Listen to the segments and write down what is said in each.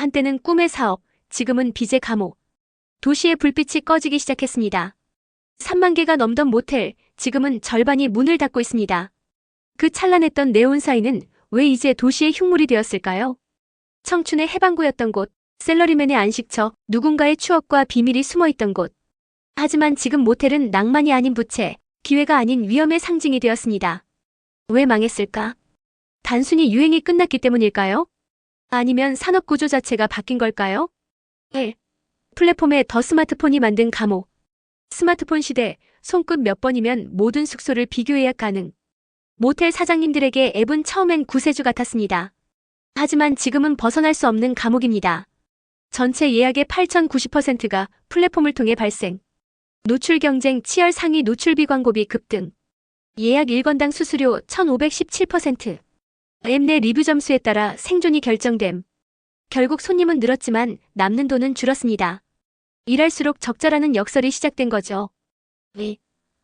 한때는 꿈의 사업, 지금은 빚의 감옥. 도시의 불빛이 꺼지기 시작했습니다. 3만 개가 넘던 모텔, 지금은 절반이 문을 닫고 있습니다. 그 찬란했던 네온 사인은 왜 이제 도시의 흉물이 되었을까요? 청춘의 해방구였던 곳, 셀러리맨의 안식처, 누군가의 추억과 비밀이 숨어 있던 곳. 하지만 지금 모텔은 낭만이 아닌 부채, 기회가 아닌 위험의 상징이 되었습니다. 왜 망했을까? 단순히 유행이 끝났기 때문일까요? 아니면 산업 구조 자체가 바뀐 걸까요? 1. 플랫폼에 더 스마트폰이 만든 감옥. 스마트폰 시대, 손끝 몇 번이면 모든 숙소를 비교 예약 가능. 모텔 사장님들에게 앱은 처음엔 구세주 같았습니다. 하지만 지금은 벗어날 수 없는 감옥입니다. 전체 예약의 8,090%가 플랫폼을 통해 발생. 노출 경쟁 치열 상위 노출비 광고비 급등. 예약 1건당 수수료 1,517%. 앱내 리뷰 점수에 따라 생존이 결정됨. 결국 손님은 늘었지만 남는 돈은 줄었습니다. 일할수록 적자라는 역설이 시작된 거죠. 네.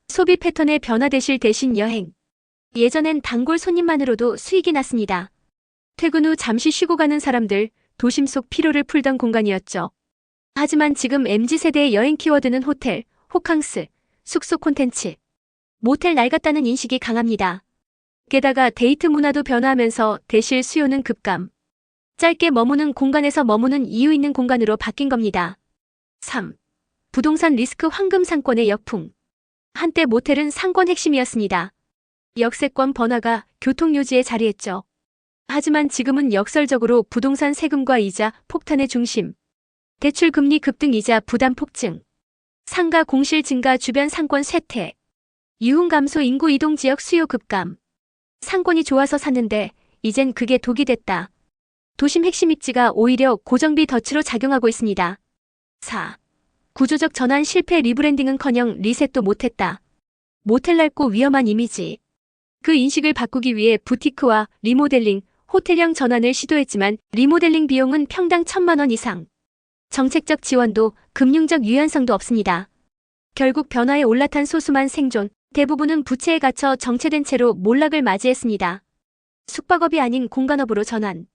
소비 패턴의 변화되실 대신 여행. 예전엔 단골 손님만으로도 수익이 났습니다. 퇴근 후 잠시 쉬고 가는 사람들, 도심 속 피로를 풀던 공간이었죠. 하지만 지금 MZ세대의 여행 키워드는 호텔, 호캉스, 숙소 콘텐츠, 모텔 낡았다는 인식이 강합니다. 게다가 데이트 문화도 변화하면서 대실 수요는 급감. 짧게 머무는 공간에서 머무는 이유 있는 공간으로 바뀐 겁니다. 3. 부동산 리스크 황금 상권의 역풍. 한때 모텔은 상권 핵심이었습니다. 역세권 번화가 교통요지에 자리했죠. 하지만 지금은 역설적으로 부동산 세금과 이자 폭탄의 중심. 대출 금리 급등 이자 부담 폭증. 상가 공실 증가 주변 상권 쇠퇴. 유흥 감소 인구 이동 지역 수요 급감. 상권이 좋아서 샀는데 이젠 그게 독이 됐다. 도심 핵심 입지가 오히려 고정비 덫으로 작용하고 있습니다. 4. 구조적 전환 실패 리브랜딩은커녕 리셋도 못했다. 모텔 낡고 위험한 이미지. 그 인식을 바꾸기 위해 부티크와 리모델링, 호텔형 전환을 시도했지만 리모델링 비용은 평당 천만 원 이상. 정책적 지원도 금융적 유연성도 없습니다. 결국 변화에 올라탄 소수만 생존, 대부분은 부채에 갇혀 정체된 채로 몰락을 맞이했습니다. 숙박업이 아닌 공간업으로 전환.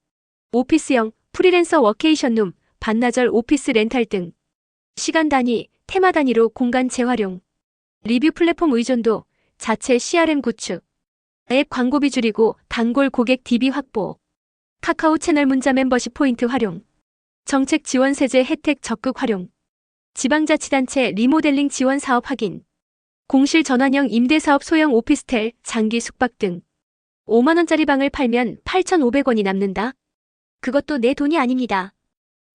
오피스형, 프리랜서 워케이션룸, 반나절 오피스 렌탈 등. 시간 단위, 테마 단위로 공간 재활용. 리뷰 플랫폼 의존도, 자체 CRM 구축. 앱 광고비 줄이고 단골 고객 DB 확보. 카카오 채널 문자 멤버십 포인트 활용. 정책 지원 세제 혜택 적극 활용. 지방자치단체 리모델링 지원 사업 확인. 공실 전환형 임대사업 소형 오피스텔, 장기 숙박 등. 5만원짜리 방을 팔면 8,500원이 남는다? 그것도 내 돈이 아닙니다.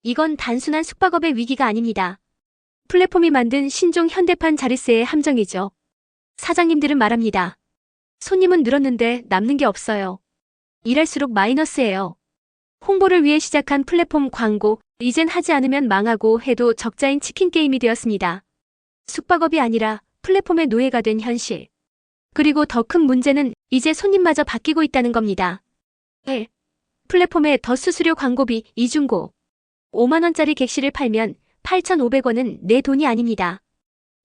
이건 단순한 숙박업의 위기가 아닙니다. 플랫폼이 만든 신종 현대판 자릿세의 함정이죠. 사장님들은 말합니다. 손님은 늘었는데 남는 게 없어요. 일할수록 마이너스예요. 홍보를 위해 시작한 플랫폼 광고, 이젠 하지 않으면 망하고 해도 적자인 치킨 게임이 되었습니다. 숙박업이 아니라 플랫폼의 노예가 된 현실. 그리고 더 큰 문제는 이제 손님마저 바뀌고 있다는 겁니다. 1. 플랫폼의 더 수수료 광고비 이중고. 5만원짜리 객실을 팔면 8,500원은 내 돈이 아닙니다.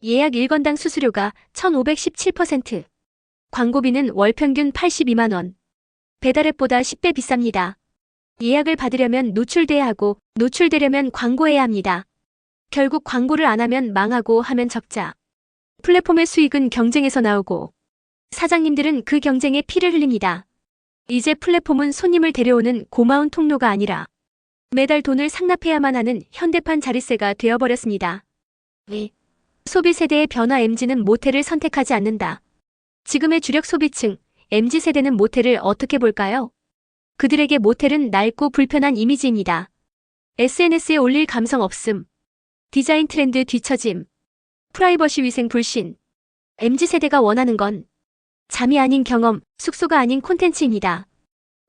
예약 1건당 수수료가 1,517%. 광고비는 월 평균 82만원. 배달앱보다 10배 비쌉니다. 예약을 받으려면 노출돼야 하고 노출되려면 광고해야 합니다. 결국 광고를 안 하면 망하고 하면 적자. 플랫폼의 수익은 경쟁에서 나오고 사장님들은 그 경쟁에 피를 흘립니다. 이제 플랫폼은 손님을 데려오는 고마운 통로가 아니라 매달 돈을 상납해야만 하는 현대판 자릿세가 되어버렸습니다. 위. 소비 세대의 변화 MZ는 모텔을 선택하지 않는다. 지금의 주력 소비층, MZ세대는 모텔을 어떻게 볼까요? 그들에게 모텔은 낡고 불편한 이미지입니다. SNS에 올릴 감성 없음. 디자인 트렌드 뒤처짐. 프라이버시 위생 불신. MZ세대가 원하는 건 잠이 아닌 경험, 숙소가 아닌 콘텐츠입니다.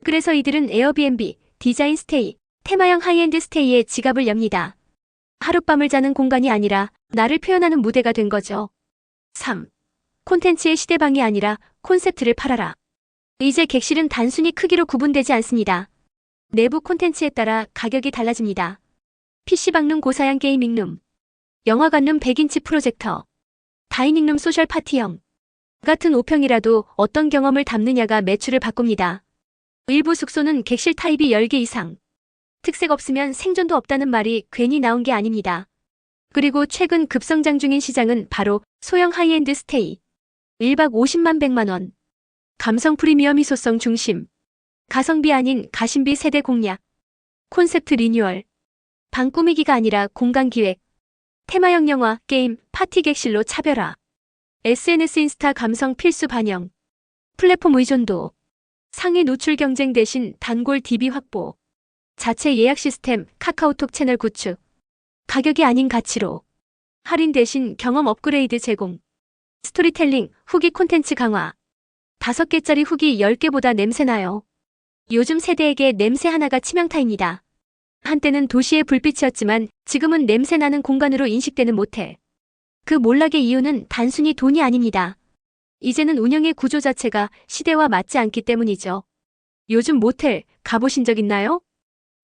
그래서 이들은 에어비앤비, 디자인 스테이, 테마형 하이엔드 스테이에 지갑을 엽니다. 하룻밤을 자는 공간이 아니라 나를 표현하는 무대가 된 거죠. 3. 콘텐츠의 시대방이 아니라 콘셉트를 팔아라. 이제 객실은 단순히 크기로 구분되지 않습니다. 내부 콘텐츠에 따라 가격이 달라집니다. PC방룸 고사양 게이밍룸, 영화 관룸 100인치 프로젝터, 다이닝룸 소셜 파티형. 같은 5평이라도 어떤 경험을 담느냐가 매출을 바꿉니다. 일부 숙소는 객실 타입이 10개 이상. 특색 없으면 생존도 없다는 말이 괜히 나온 게 아닙니다. 그리고 최근 급성장 중인 시장은 바로 소형 하이엔드 스테이. 1박 50만 100만 원. 감성 프리미엄 희소성 중심. 가성비 아닌 가심비 세대 공략. 콘셉트 리뉴얼. 방 꾸미기가 아니라 공간 기획. 테마형 영화, 게임, 파티 객실로 차별화. SNS 인스타 감성 필수 반영. 플랫폼 의존도. 상위 노출 경쟁 대신 단골 DB 확보. 자체 예약 시스템 카카오톡 채널 구축. 가격이 아닌 가치로. 할인 대신 경험 업그레이드 제공. 스토리텔링, 후기 콘텐츠 강화. 다섯 개짜리 후기 10개보다 냄새나요. 요즘 세대에게 냄새 하나가 치명타입니다. 한때는 도시의 불빛이었지만 지금은 냄새나는 공간으로 인식되는 모텔. 그 몰락의 이유는 단순히 돈이 아닙니다. 이제는 운영의 구조 자체가 시대와 맞지 않기 때문이죠. 요즘 모텔 가보신 적 있나요?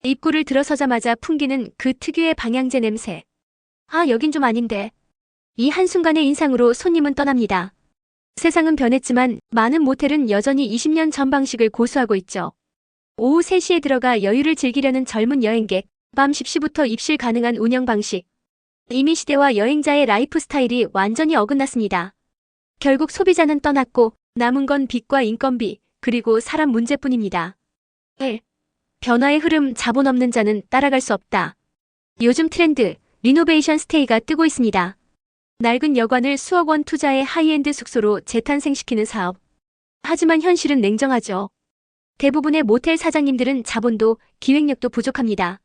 입구를 들어서자마자 풍기는 그 특유의 방향제 냄새. 아, 여긴 좀 아닌데. 이 한순간의 인상으로 손님은 떠납니다. 세상은 변했지만 많은 모텔은 여전히 20년 전 방식을 고수하고 있죠. 오후 3시에 들어가 여유를 즐기려는 젊은 여행객, 밤 10시부터 입실 가능한 운영 방식. 이미 시대와 여행자의 라이프 스타일이 완전히 어긋났습니다. 결국 소비자는 떠났고 남은 건 빚과 인건비, 그리고 사람 문제뿐입니다. 1. 변화의 흐름 자본 없는 자는 따라갈 수 없다. 요즘 트렌드, 리노베이션 스테이가 뜨고 있습니다. 낡은 여관을 수억 원 투자의 하이엔드 숙소로 재탄생시키는 사업. 하지만 현실은 냉정하죠. 대부분의 모텔 사장님들은 자본도 기획력도 부족합니다.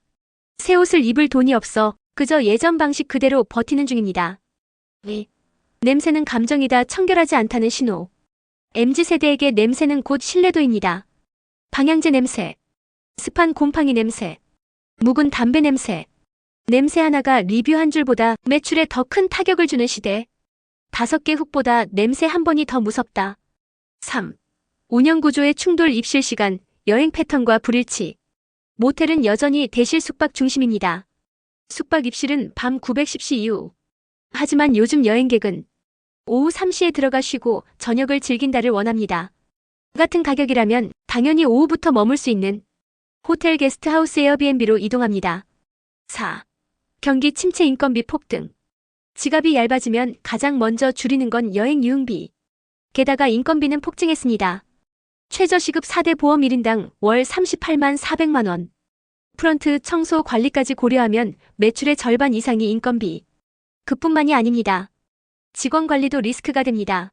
새 옷을 입을 돈이 없어 그저 예전 방식 그대로 버티는 중입니다. 왜? 냄새는 감정이다 청결하지 않다는 신호. MZ세대에게 냄새는 곧 신뢰도입니다. 방향제 냄새. 습한 곰팡이 냄새. 묵은 담배 냄새. 냄새 하나가 리뷰 한 줄보다 매출에 더 큰 타격을 주는 시대. 다섯 개 훅보다 냄새 한 번이 더 무섭다. 3. 운영 구조의 충돌 입실 시간, 여행 패턴과 불일치. 모텔은 여전히 대실 숙박 중심입니다. 숙박 입실은 밤 910시 이후. 하지만 요즘 여행객은 오후 3시에 들어가 쉬고 저녁을 즐긴다를 원합니다. 같은 가격이라면 당연히 오후부터 머물 수 있는 호텔 게스트하우스 에어비앤비로 이동합니다. 4. 경기 침체 인건비 폭등. 지갑이 얇아지면 가장 먼저 줄이는 건 여행 유흥비. 게다가 인건비는 폭증했습니다. 최저시급 4대 보험 1인당 월 38만 400만 원. 프런트 청소 관리까지 고려하면 매출의 절반 이상이 인건비. 그뿐만이 아닙니다. 직원 관리도 리스크가 됩니다.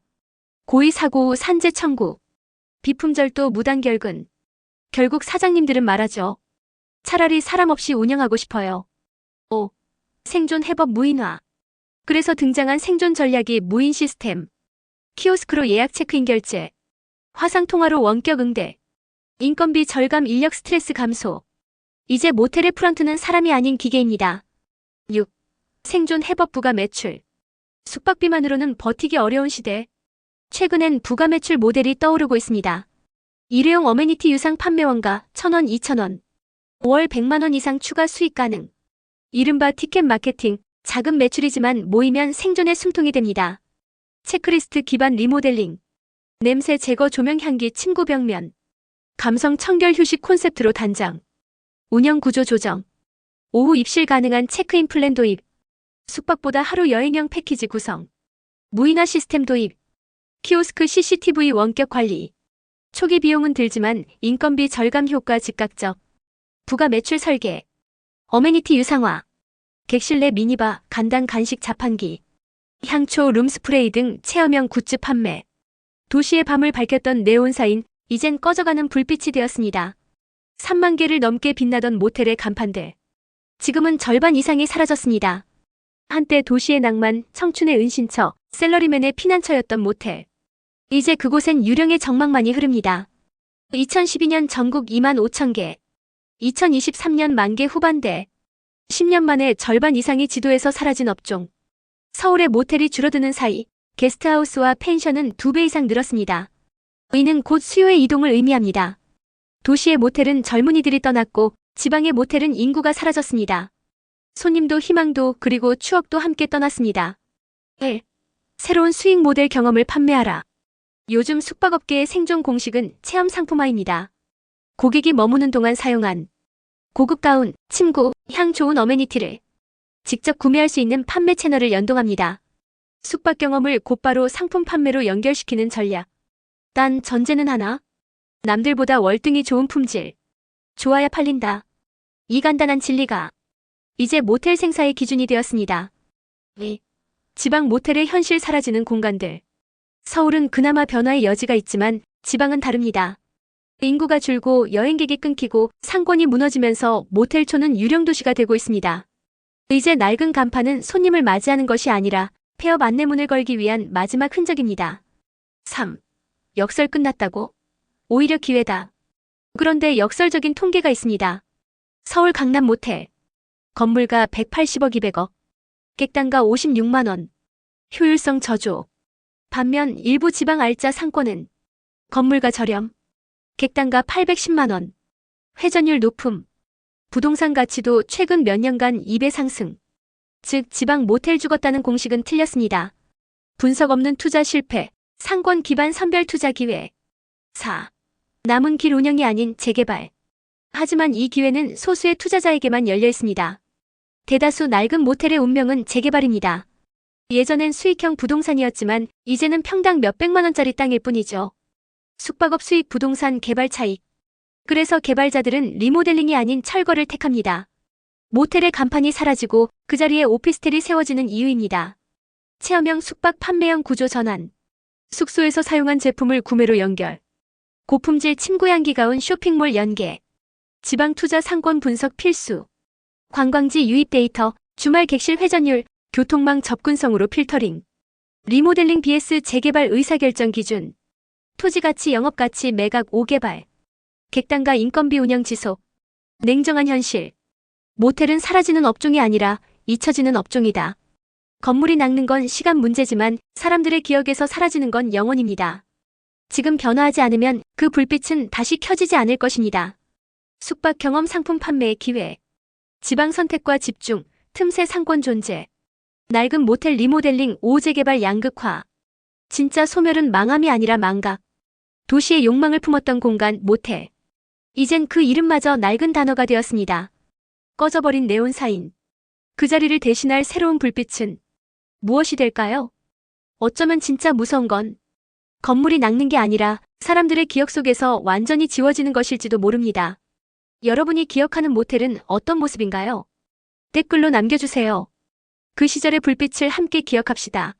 고의 사고 후 산재 청구. 비품절도 무단 결근. 결국 사장님들은 말하죠. 차라리 사람 없이 운영하고 싶어요. 5. 생존 해법 무인화. 그래서 등장한 생존 전략이 무인 시스템. 키오스크로 예약 체크인 결제. 화상 통화로 원격 응대. 인건비 절감 인력 스트레스 감소. 이제 모텔의 프런트는 사람이 아닌 기계입니다. 6. 생존 해법 부가 매출. 숙박비만으로는 버티기 어려운 시대. 최근엔 부가 매출 모델이 떠오르고 있습니다. 일회용 어메니티 유상 판매원가 1000원, 2000원. 5월 100만원 이상 추가 수익 가능. 이른바 티켓 마케팅, 작은 매출이지만 모이면 생존의 숨통이 됩니다. 체크리스트 기반 리모델링. 냄새 제거 조명 향기 침구 벽면. 감성 청결 휴식 콘셉트로 단장. 운영 구조 조정. 오후 입실 가능한 체크인 플랜 도입. 숙박보다 하루 여행형 패키지 구성. 무인화 시스템 도입. 키오스크 CCTV 원격 관리. 초기 비용은 들지만 인건비 절감 효과 즉각적. 부가 매출 설계. 어메니티 유상화. 객실 내 미니바, 간단 간식 자판기. 향초, 룸스프레이 등 체험형 굿즈 판매. 도시의 밤을 밝혔던 네온사인, 이젠 꺼져가는 불빛이 되었습니다. 3만 개를 넘게 빛나던 모텔의 간판들. 지금은 절반 이상이 사라졌습니다. 한때 도시의 낭만, 청춘의 은신처, 셀러리맨의 피난처였던 모텔. 이제 그곳엔 유령의 정막만이 흐릅니다. 2012년 전국 2만 5천 개. 2023년 만 개 후반대. 10년 만에 절반 이상이 지도에서 사라진 업종. 서울의 모텔이 줄어드는 사이 게스트하우스와 펜션은 두배 이상 늘었습니다. 이는 곧 수요의 이동을 의미합니다. 도시의 모텔은 젊은이들이 떠났고 지방의 모텔은 인구가 사라졌습니다. 손님도 희망도 그리고 추억도 함께 떠났습니다. 1. 새로운 수익 모델 경험을 판매하라. 요즘 숙박업계의 생존 공식은 체험 상품화입니다. 고객이 머무는 동안 사용한 고급 가운, 침구, 향 좋은 어메니티를 직접 구매할 수 있는 판매 채널을 연동합니다. 숙박 경험을 곧바로 상품 판매로 연결시키는 전략. 단 전제는 하나. 남들보다 월등히 좋은 품질. 좋아야 팔린다. 이 간단한 진리가 이제 모텔 생사의 기준이 되었습니다. 네. 지방 모텔의 현실 사라지는 공간들. 서울은 그나마 변화의 여지가 있지만 지방은 다릅니다. 인구가 줄고 여행객이 끊기고 상권이 무너지면서 모텔촌은 유령 도시가 되고 있습니다. 이제 낡은 간판은 손님을 맞이하는 것이 아니라 폐업 안내문을 걸기 위한 마지막 흔적입니다. 3. 역설 끝났다고? 오히려 기회다. 그런데 역설적인 통계가 있습니다. 서울 강남 모텔. 건물가 180억 200억. 객단가 56만원. 효율성 저조. 반면 일부 지방 알짜 상권은 건물가 저렴. 객단가 810만원. 회전율 높음. 부동산 가치도 최근 몇 년간 2배 상승. 즉 지방 모텔 죽었다는 공식은 틀렸습니다. 분석 없는 투자 실패. 상권 기반 선별 투자 기회. 4. 남은 길 운영이 아닌 재개발. 하지만 이 기회는 소수의 투자자에게만 열려 있습니다. 대다수 낡은 모텔의 운명은 재개발입니다. 예전엔 수익형 부동산이었지만 이제는 평당 몇백만 원짜리 땅일 뿐이죠. 숙박업 수익 부동산 개발 차익. 그래서 개발자들은 리모델링이 아닌 철거를 택합니다. 모텔의 간판이 사라지고 그 자리에 오피스텔이 세워지는 이유입니다. 체험형 숙박 판매형 구조 전환. 숙소에서 사용한 제품을 구매로 연결. 고품질 침구 향기 가운 쇼핑몰 연계. 지방 투자 상권 분석 필수. 관광지 유입 데이터, 주말 객실 회전율, 교통망 접근성으로 필터링. 리모델링 BS 재개발 의사결정 기준. 토지 가치 영업 가치 매각 5개발. 객단가 인건비 운영 지속. 냉정한 현실. 모텔은 사라지는 업종이 아니라 잊혀지는 업종이다. 건물이 낡는 건 시간 문제지만 사람들의 기억에서 사라지는 건 영원입니다. 지금 변화하지 않으면 그 불빛은 다시 켜지지 않을 것입니다. 숙박 경험 상품 판매의 기회. 지방 선택과 집중, 틈새 상권 존재. 낡은 모텔 리모델링 5재 개발 양극화. 진짜 소멸은 망함이 아니라 망각. 도시의 욕망을 품었던 공간 모텔. 이젠 그 이름마저 낡은 단어가 되었습니다. 꺼져버린 네온 사인. 그 자리를 대신할 새로운 불빛은 무엇이 될까요? 어쩌면 진짜 무서운 건 건물이 낡는 게 아니라 사람들의 기억 속에서 완전히 지워지는 것일지도 모릅니다. 여러분이 기억하는 모텔은 어떤 모습인가요? 댓글로 남겨주세요. 그 시절의 불빛을 함께 기억합시다.